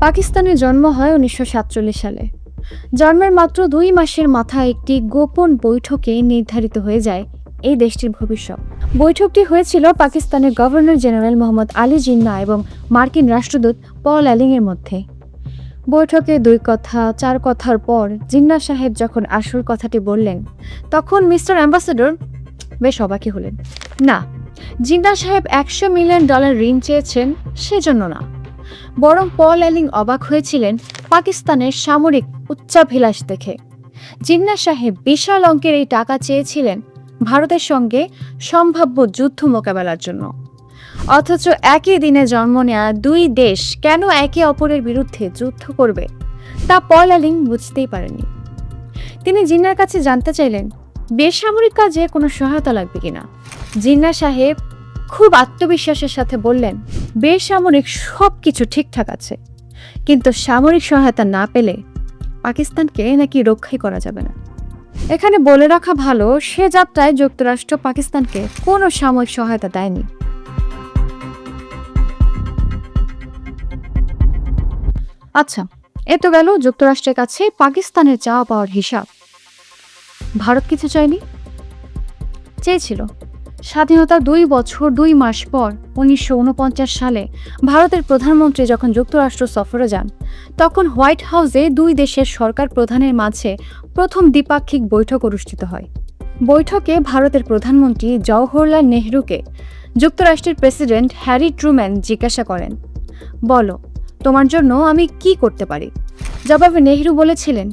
পাকিস্তানে জন্ম হয় উনিশশো সাতচল্লিশ সালে। জন্মের মাত্র দুই মাসের মাথায় একটি গোপন বৈঠকে নির্ধারিত হয়ে যায় এই দেশটির ভবিষ্যৎ। বৈঠকটি হয়েছিল পাকিস্তানের গভর্নর জেনারেল মোহাম্মদ আলী জিন্না এবং মার্কিন রাষ্ট্রদূত পল অ্যালিংয়ের মধ্যে। বৈঠকে দুই কথা, চার কথার পর জিন্না সাহেব যখন আসল কথাটি বললেন, তখন মিস্টার অ্যাম্বাসেডর বেশ অবাকই হলেন। না জিন্না সাহেব একশো মিলিয়ন ডলার ঋণ চেয়েছেন, সেজন্য না। বরং পল অ্যালিং অবাক হয়েছিলেন পাকিস্তানের সামরিক উচ্চাভিলাষ দেখে। জিন্না সাহেব বিশাল অঙ্কের এই টাকা চেয়েছিলেন ভারতের সঙ্গে সম্ভাব্য যুদ্ধ মোকাবেলার জন্য। অথচ একই দিনে জন্ম নেওয়া দুই দেশ কেন একে অপরের বিরুদ্ধে যুদ্ধ করবে, তা পল অ্যালিং বুঝতেই পারেননি। তিনি জিন্নার কাছে জানতে চাইলেন, বেসামরিক কাজে কোনো সহায়তা লাগবে কিনা? জিন্না সাহেব খুব আত্মবিশ্বাসের সাথে বললেন, বেসামরিক সব কিছু ঠিকঠাক আছে। কিন্তু সামরিক সহায়তা না পেলে পাকিস্তানকে নাকি রক্ষাই করা যাবে না। এখানে বলে রাখা ভালো, সে যাত্রায় যুক্তরাষ্ট্র পাকিস্তানকে কোনো সামরিক সহায়তা দেয়নি। আচ্ছা এ তো গেল যুক্তরাষ্ট্রের কাছে পাকিস্তানের চাওয়া পাওয়ার হিসাব। ভারত কিছু চায়নি? চেয়েছিল। স্বাধীনতার দুই বছর দুই মাস পর উনিশশো উনপঞ্চাশ সালে ভারতের প্রধানমন্ত্রী যখন যুক্তরাষ্ট্র সফরে যান, তখন হোয়াইট হাউসে দুই দেশের সরকার প্রধানের মাঝে প্রথম দ্বিপাক্ষিক বৈঠক অনুষ্ঠিত হয়। বৈঠকে ভারতের প্রধানমন্ত্রী জওহরলাল নেহরুকে যুক্তরাষ্ট্রের প্রেসিডেন্ট হ্যারি ট্রুম্যান জিজ্ঞাসা করেন, বলো, তোমার জন্য আমি কি করতে পারি? জবাবে নেহরু বলেছিলেন,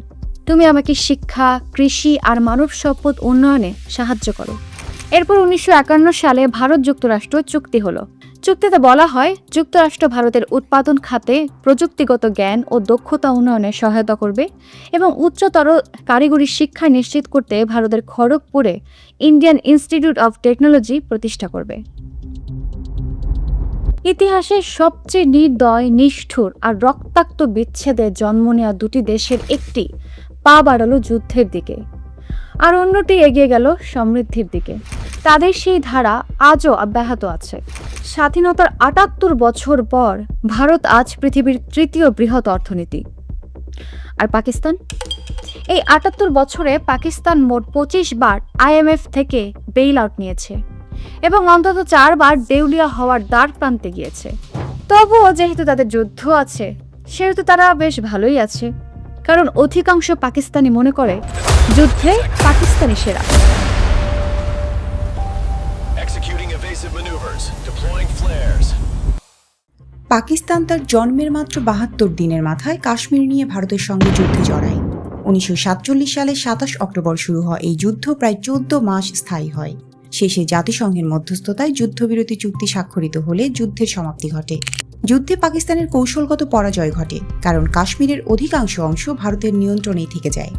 তুমি আমাকে শিক্ষা, কৃষি আর মানব সম্পদ উন্নয়নে সাহায্য করো। এরপর উনিশশো একান্ন সালে ভারত যুক্তরাষ্ট্র চুক্তি হলো। চুক্তিতে বলা হয়, যুক্তরাষ্ট্র ভারতের উৎপাদন খাতে প্রযুক্তিগত জ্ঞান ও দক্ষতা উন্নয়নে সহায়তা করবে এবং উচ্চতর কারিগরি শিক্ষা নিশ্চিত করতে ভারতের খড়গপুরে ইন্ডিয়ান ইনস্টিটিউট অফ টেকনোলজি প্রতিষ্ঠা করবে। ইতিহাসের সবচেয়ে নির্দয়, নিষ্ঠুর আর রক্তাক্ত বিচ্ছেদে জন্ম নেওয়া দুটি দেশের একটি পা বাড়ালো যুদ্ধের দিকে, আর অন্যটি এগিয়ে গেল সমৃদ্ধির দিকে। তাদের সেই ধারা আজও অব্যাহত আছে। স্বাধীনতার আটাত্তর বছর পর ভারত আজ পৃথিবীর তৃতীয় বৃহৎ অর্থনীতি। আর পাকিস্তান? এই আটাত্তর বছরে পাকিস্তান মোট পঁচিশ বার আইএমএফ থেকে বেইল আউট নিয়েছে এবং অন্তত চারবার দেউলিয়া হওয়ার দ্বার প্রান্তে গিয়েছে। তবুও যেহেতু তাদের যুদ্ধ আছে, সেহেতু তারা বেশ ভালোই আছে। কারণ অধিকাংশ পাকিস্তানি মনে করে, যুদ্ধে পাকিস্তানি সেরা। পাকিস্তান তার জন্মের মাত্র বাহাত্তর দিনের মাথায় কাশ্মীর নিয়ে ভারতের সঙ্গে যুদ্ধে জড়ায়। উনিশশো সাতচল্লিশ সালে সাতাশ অক্টোবর শুরু হয় এই যুদ্ধ, প্রায় চোদ্দ মাস স্থায়ী হয়। শেষে জাতিসংঘের মধ্যস্থতায় যুদ্ধবিরতি চুক্তি স্বাক্ষরিত হলে যুদ্ধের সমাপ্তি ঘটে। যুদ্ধে পাকিস্তানের কৌশলগত পরাজয় ঘটে, কারণ কাশ্মীরের অধিকাংশ অংশ ভারতের নিয়ন্ত্রণেই থেকে যায়।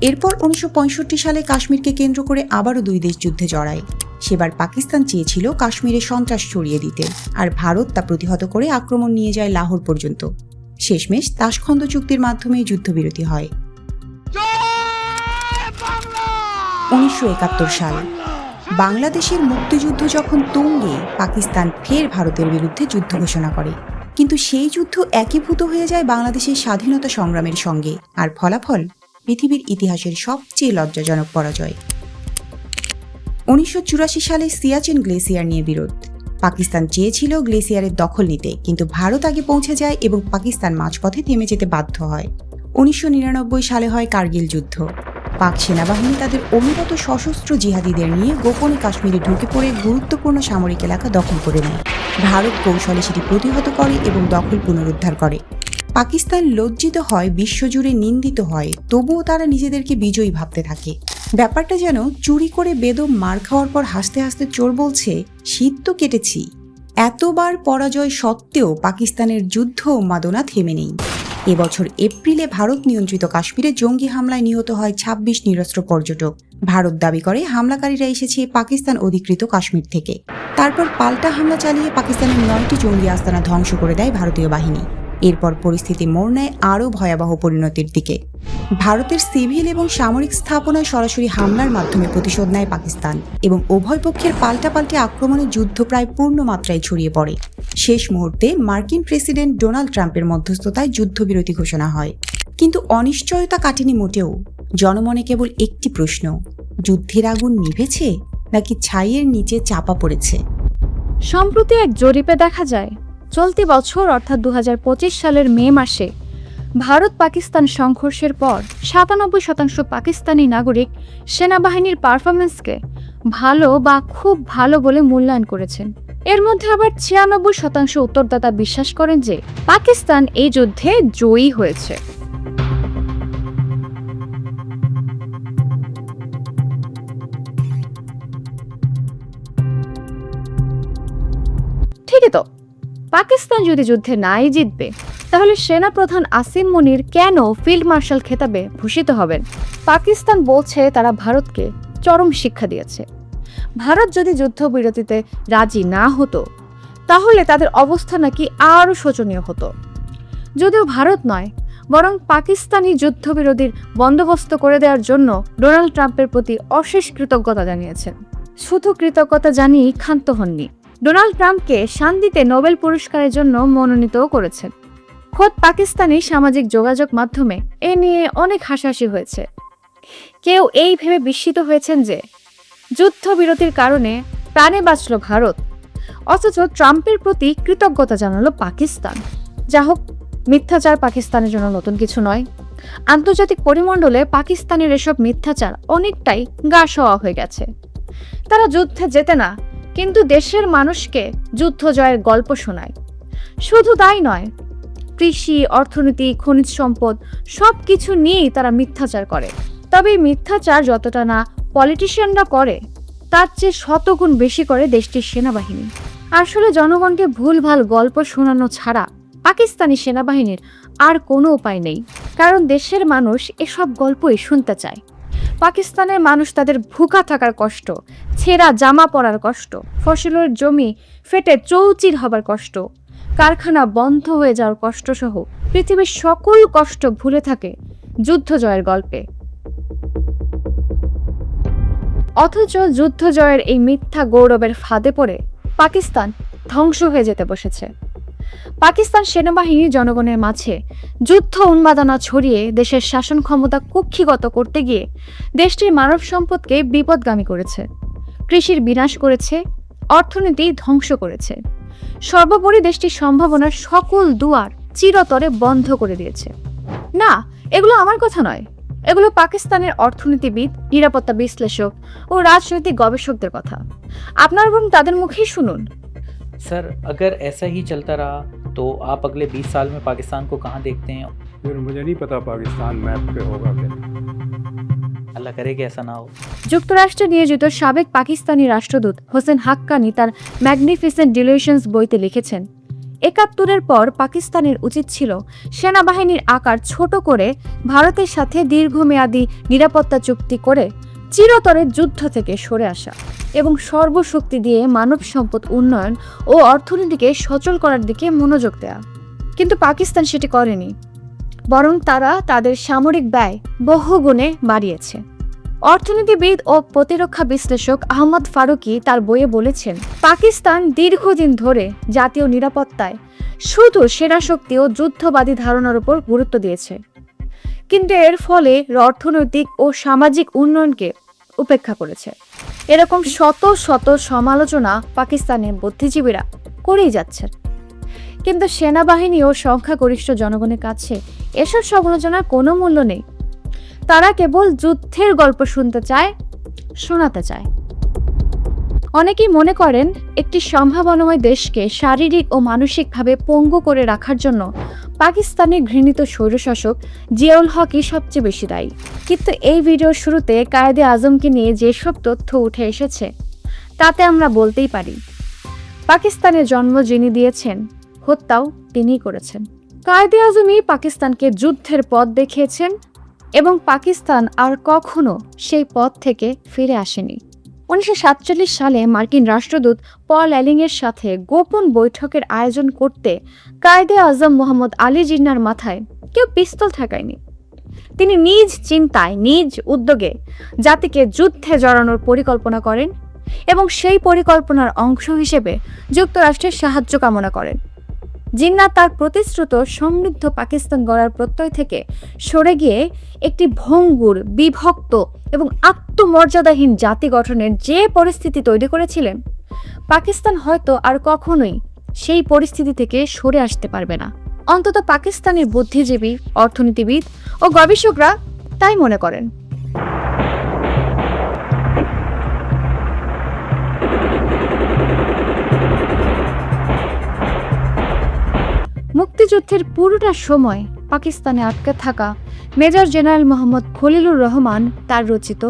এরপর উনিশশো পঁয়ষট্টি সালে কাশ্মীরকে কেন্দ্র করে আবারও দুই দেশ যুদ্ধে জড়ায়। সেবার পাকিস্তান চেয়েছিল কাশ্মীরে সন্ত্রাস ছড়িয়ে দিতে আর ভারত তা প্রতিহত করে আক্রমণ নিয়ে যায় লাহোর পর্যন্ত। শেষমেশ তাসখন্দ চুক্তির মাধ্যমে যুদ্ধবিরতি হয়। উনিশশো একাত্তর সাল। বাংলাদেশের মুক্তিযুদ্ধ যখন তুঙ্গে, পাকিস্তান ফের ভারতের বিরুদ্ধে যুদ্ধ ঘোষণা করে। কিন্তু সেই যুদ্ধ একীভূত হয়ে যায় বাংলাদেশের স্বাধীনতা সংগ্রামের সঙ্গে। আর ফলাফল, পৃথিবীর ইতিহাসের সবচেয়ে লজ্জাজনক পরাজয়। উনিশশো চুরাশি সালে সিয়াচেন গ্লেসিয়ার নিয়ে বিরোধ। পাকিস্তান চেয়েছিল গ্লেসিয়ারের দখল নিতে, কিন্তু ভারত আগে পৌঁছে যায় এবং পাকিস্তান মাঝপথে থেমে যেতে বাধ্য হয়। উনিশশো নিরানব্বই সালে হয় কার্গিল যুদ্ধ। পাক সেনাবাহিনী তাদের অভিগত সশস্ত্র জিহাদিদের নিয়ে গোপনে কাশ্মীরে ঢুকে পড়ে গুরুত্বপূর্ণ সামরিক এলাকা দখল করে নেয়। ভারত কৌশলে সেটি প্রতিহত করে এবং দখল পুনরুদ্ধার করে। পাকিস্তান লজ্জিত হয়, বিশ্বজুড়ে নিন্দিত হয়, তবুও তারা নিজেদেরকে বিজয়ী ভাবতে থাকে। ব্যাপারটা যেন চুরি করে বেদম মার খাওয়ার পর হাসতে হাসতে চোর বলছে, শীত তো কেটেছি। এতবার পরাজয় সত্ত্বেও পাকিস্তানের যুদ্ধ উন্মাদনা থেমে নেই। এবছর এপ্রিলে ভারত নিয়ন্ত্রিত কাশ্মীরে জঙ্গি হামলায় নিহত হয় ছাব্বিশ নিরস্ত্র পর্যটক। ভারত দাবি করে, হামলাকারীরা এসেছে পাকিস্তান অধিকৃত কাশ্মীর থেকে। তারপর পাল্টা হামলা চালিয়ে পাকিস্তানের নয়টি জঙ্গি আস্তানা ধ্বংস করে দেয় ভারতীয় বাহিনী। এরপর পরিস্থিতি মোড় নেয় আরও ভয়াবহ পরিণতির দিকে। ভারতের সিভিল এবং সামরিক স্থাপনায় সরাসরি হামলার মাধ্যমে প্রতিশোধ নেয় পাকিস্তান এবং উভয় পক্ষের পাল্টাপাল্টি আক্রমণে যুদ্ধ প্রায় পূর্ণ মাত্রায় ছড়িয়ে পড়ে। শেষ মুহূর্তে মার্কিন প্রেসিডেন্ট ডোনাল্ড ট্রাম্পের মধ্যস্থতায় যুদ্ধবিরতি ঘোষণা হয়। কিন্তু অনিশ্চয়তা কাটেনি মোটেও। জনমনে কেবল একটি প্রশ্ন, যুদ্ধের আগুন নিভেছে নাকি ছাইয়ের নিচে চাপা পড়েছে? সম্প্রতি এক জরিপে দেখা যায় চলতি বছর, অর্থাৎ দু হাজার পঁচিশ সালের মে মাসে, ভারত পাকিস্তান সংঘর্ষের পর সাতানব্বই শতাংশ পাকিস্তানি নাগরিক সেনাবাহিনীর পারফরমেন্সকে ভালো বা খুব ভালো বলে মূল্যায়ন করেছেন। এর মধ্যে আবার ছিয়ানব্বই শতাংশ উত্তরদাতা বিশ্বাস করেন যে, পাকিস্তান এই যুদ্ধে জয়ী হয়েছে। পাকিস্তান যদি যুদ্ধে নাই জিতবে, তাহলে সেনাপ্রধান আসিম মনির কেন ফিল্ড মার্শাল খেতাবে ভূষিত হবেন? পাকিস্তান বলছে তারা ভারতকে চরম শিক্ষা দিয়েছে। ভারত যদি যুদ্ধবিরতিতে রাজি না হতো, তাহলে তাদের অবস্থা নাকি আরও শোচনীয় হতো। যদিও ভারত নয়, বরং পাকিস্তানি যুদ্ধবিরোধীর বন্দোবস্ত করে দেওয়ার জন্য ডোনাল্ড ট্রাম্পের প্রতি অশেষ কৃতজ্ঞতা জানিয়েছেন। শুধু কৃতজ্ঞতা জানিয়েই ক্ষান্ত হননি। ডোনাল্ড ট্রাম্পকে শান্তিতে নোবেল পুরস্কারের জন্য মনোনীতও করেছেন। খোদ পাকিস্তানি সামাজিক যোগাযোগ মাধ্যমে এ নিয়ে অনেক হাসাহাসি হয়েছে। কেউ এই ভেবে বিস্মিত হয়েছেন যে যুদ্ধবিরতির কারণে প্রাণে বাঁচল ভারত, অথচ ট্রাম্পের প্রতি কৃতজ্ঞতা জানালো পাকিস্তান। যা হোক, মিথ্যাচার পাকিস্তানের জন্য নতুন কিছু নয়। আন্তর্জাতিক পরিমণ্ডলে পাকিস্তানের এসব মিথ্যাচার অনেকটাই গা সওয়া হয়ে গেছে। তারা যুদ্ধে যেতে না কিন্তু দেশের মানুষকে যুদ্ধ জয়ের গল্প শোনায়। শুধু তাই নয়, কৃষি, অর্থনীতি, খনিজ সম্পদ সব কিছু নিয়েই তারা মিথ্যাচার করে। তবে মিথ্যাচার যতটা না পলিটিশিয়ানরা করে, তার চেয়ে শতগুণ বেশি করে দেশটির সেনাবাহিনী। আসলে জনগণকে ভুলভাল গল্প শোনানো ছাড়া পাকিস্তানি সেনাবাহিনীর আর কোনো উপায় নেই, কারণ দেশের মানুষ এসব গল্পই শুনতে চায়। পাকিস্তানের মানুষ তাদের ভুকা থাকার কষ্ট ছেঁড়া জামা পরার কষ্ট, ফসলের জমি ফেটে চৌচির হবার কষ্ট, কারখানা বন্ধ হয়ে যাওয়ার কষ্ট সহ পৃথিবীর সকল কষ্ট ভুলে থাকে যুদ্ধ জয়ের গল্পে। অথচ যুদ্ধ জয়ের এই মিথ্যা গৌরবের ফাঁদে পড়ে পাকিস্তান ধ্বংস হয়ে যেতে বসেছে। পাকিস্তান সেনাবাহিনী জনগণের মাঝে যুদ্ধ উন্মাদনা ছড়িয়ে দেশের শাসন ক্ষমতা কুক্ষিগত করতে গিয়ে দেশটির মানব সম্পদকে বিপদগামী করেছে। কৃষির বিনাশ করেছে অর্থনীতি ধ্বংস করেছে সর্বোপরি দেশটির সম্ভাবনার সকল দুয়ার চিরতরে বন্ধ করে দিয়েছে না এগুলো আমার কথা নয় এগুলো পাকিস্তানের অর্থনীতিবিদ নিরাপত্তা বিশ্লেষক ও রাজনৈতিক গবেষকদের কথা আপনার এবং তাদের মুখেই শুনুন सर अगर ऐसा ही चलता रहा तो आप अगले 20 साल में पाकिस्तान को कहाँ देखते हैं फिर मुझे नहीं पता पाकिस्तान मैप पे होगा क्या আল্লাহ করে যুক্তরাষ্ট্রে নিয়োজিত সাবেক পাকিস্তানি রাষ্ট্রদূত হোসেন হাক্কানি তার ম্যাগনিফিসেন্ট ডিলিউশনস বইতে লিখেছেন, একাত্তরের পর পাকিস্তানের উচিত ছিল সেনাবাহিনীর আকার ছোট করে ভারতের সাথে দীর্ঘমেয়াদী নিরাপত্তা চুক্তি করে চিরতরে যুদ্ধ থেকে সরে আসা এবং সর্বশক্তি দিয়ে মানব সম্পদ উন্নয়ন ও অর্থনীতিকে সচল করার দিকে মনোযোগ দেয়া। কিন্তু পাকিস্তান সেটি করেনি। বরং তারা তাদের সামরিক ব্যয় বহুগুণে বাড়িয়েছে। অর্থনীতিবিদ ও প্রতিরক্ষা বিশ্লেষক আহমদ ফারুকি তার বইয়ে বলেছেন, পাকিস্তান দীর্ঘদিন ধরে জাতীয় নিরাপত্তায় শুধু সেনাশক্তি ও যুদ্ধবাদী ধারণার উপর গুরুত্ব দিয়েছে। কিন্তু এর ফলে অর্থনৈতিক ও সামাজিক উন্নয়নকে উপেক্ষা করেছে। এরকম শত শত সমালোচনা পাকিস্তানের বুদ্ধিজীবীরা করেই যাচ্ছেন। কিন্তু সেনাবাহিনী ও সংখ্যাগরিষ্ঠ জনগণের কাছে এসব সমালোচনার কোনো মূল্য নেই। তারা কেবল যুদ্ধের গল্প শুনতে চায়, শোনাতে চায়। অনেকেই মনে করেন, একটি সম্ভাবনাময় দেশকে শারীরিক ও মানসিকভাবে পঙ্গু করে রাখার জন্য পাকিস্তানের ঘৃণিত স্বৈরশাসক জিয়াউল হকই সবচেয়ে বেশি দায়ী। কিন্তু এই ভিডিওর শুরুতে কায়েদে আজমকে নিয়ে যেসব তথ্য উঠে এসেছে, তাতে আমরা বলতেই পারি, পাকিস্তানের জন্ম যিনি দিয়েছেন হত্যাও তিনিই করেছেন। কায়েদে আজমই পাকিস্তানকে যুদ্ধের পথ দেখিয়েছেন এবং পাকিস্তান আর কখনো সেই পথ থেকে ফিরে আসেনি। উনিশশো সাতচল্লিশ সালে মার্কিন রাষ্ট্রদূত পল অ্যালিংয়ের সাথে গোপন বৈঠকের আয়োজন করতে কায়দে আজম মোহাম্মদ আলী জিন্নার মাথায় কেউ পিস্তল ঠেকায়নি। তিনি নিজ চিন্তায়, নিজ উদ্যোগে জাতিকে যুদ্ধে জড়ানোর পরিকল্পনা করেন এবং সেই পরিকল্পনার অংশ হিসেবে যুক্তরাষ্ট্রের সাহায্য কামনা করেন। জিন্না তার প্রতিশ্রুত সমৃদ্ধ পাকিস্তান গড়ার প্রত্যয় থেকে সরে গিয়ে একটি ভঙ্গুর, বিভক্ত এবং আত্মমর্যাদাহীন জাতি গঠনের যে পরিস্থিতি তৈরি করেছিলেন, পাকিস্তান হয়তো আর কখনোই সেই পরিস্থিতি থেকে সরে আসতে পারবে না। অন্তত পাকিস্তানের বুদ্ধিজীবী, অর্থনীতিবিদ ও গবেষকরা তাই মনে করেন। মুক্তিযুদ্ধের পুরোটা সময় পাকিস্তানে আটকে থাকা মেজর জেনারেল মোহাম্মদ খলিলুর রহমান, তার রচিত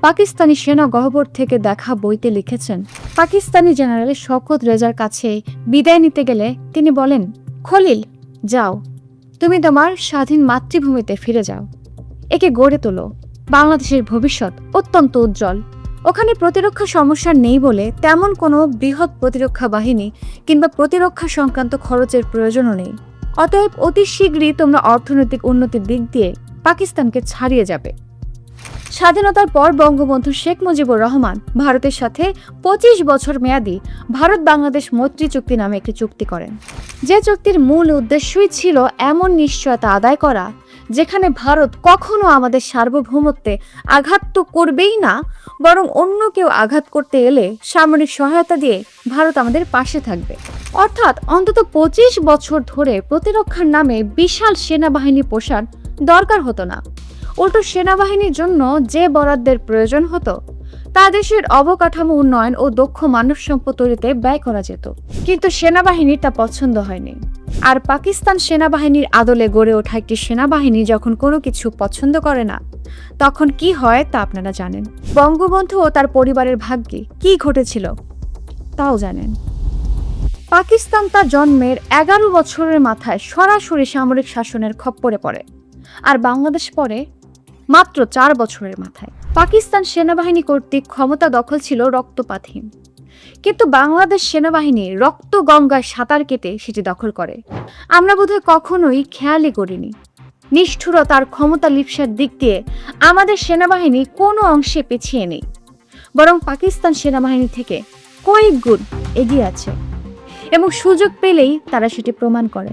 পাকিস্তানি সেনা গহ্বর থেকে দেখা বইতে লিখেছেন, পাকিস্তানি জেনারেল শকত রেজার কাছে বিদায় নিতে গেলে তিনি বলেন, খলিল, যাও। তুমি তোমার স্বাধীন মাতৃভূমিতে ফিরে যাও। একে গড়ে তোলো। বাংলাদেশের ভবিষ্যৎ অত্যন্ত উজ্জ্বল। ওখানে প্রতিরক্ষা সমস্যা নেই বলে তেমন কোনো বৃহৎ প্রতিরক্ষা বাহিনী কিংবা প্রতিরক্ষা সংক্রান্ত খরচের প্রয়োজনও নেই। অতএব অতি শীঘ্রই তোমরা অর্থনৈতিক উন্নতির দিক দিয়ে পাকিস্তানকে ছাড়িয়ে যাবে। স্বাধীনতার পর বঙ্গবন্ধু শেখ মুজিবুর রহমান ভারতের সাথে পঁচিশ বছর মেয়াদী ভারত বাংলাদেশ মৈত্রী চুক্তি নামে একটি চুক্তি করেন। যে চুক্তির মূল উদ্দেশ্যই ছিল এমন নিশ্চয়তা আদায় করা যেখানে ভারত কখনো আমাদের সার্বভৌমত্বে আঘাত তো করবেই না, বরং অন্য কেউ আঘাত করতে এলে সামরিক সহায়তা দিয়ে ভারত আমাদের পাশে থাকবে। অর্থাৎ অন্তত পঁচিশ বছর ধরে প্রতিরক্ষার নামে বিশাল সেনাবাহিনী পোষার দরকার হতো না। উল্টো সেনাবাহিনীর জন্য যে বরাদ্দের প্রয়োজন হতো তা দেশের অবকাঠামো উন্নয়ন ও দক্ষ মানব সম্পদ তৈরিতে ব্যয় করা যেত। কিন্তু সেনাবাহিনীর তা পছন্দ হয়নি। আর পাকিস্তান সেনাবাহিনীর আদলে গড়ে ওঠা একটি সেনাবাহিনী যখন কোনো কিছু পছন্দ করে না, তখন কি হয় তা আপনারা জানেন। বঙ্গবন্ধু ও তার পরিবারের ভাগ্যে কি ঘটেছিল, তাও জানেন। পাকিস্তান তার জন্মের এগারো বছরের মাথায় সরাসরি সামরিক শাসনের খপ্পরে পড়ে। আর বাংলাদেশ পড়ে মাত্র চার বছরের মাথায়। পাকিস্তান সেনাবাহিনী কর্তৃক ক্ষমতা দখল ছিল রক্তপাতহীন কিন্তু বাংলাদেশ সেনাবাহিনী রক্ত গঙ্গায় সাঁতার কেটে সেটি দখল করে। আমরা বোধহয় কখনোই খেয়ালই করিনি। নিষ্ঠুরতার ক্ষমতা লিপসার দিক দিয়ে আমাদের সেনাবাহিনী কোনো অংশে পিছিয়ে নেই। বরং পাকিস্তান সেনাবাহিনী থেকে কয়েক গুণ এগিয়ে আছে এবং সুযোগ পেলেই তারা সেটি প্রমাণ করে।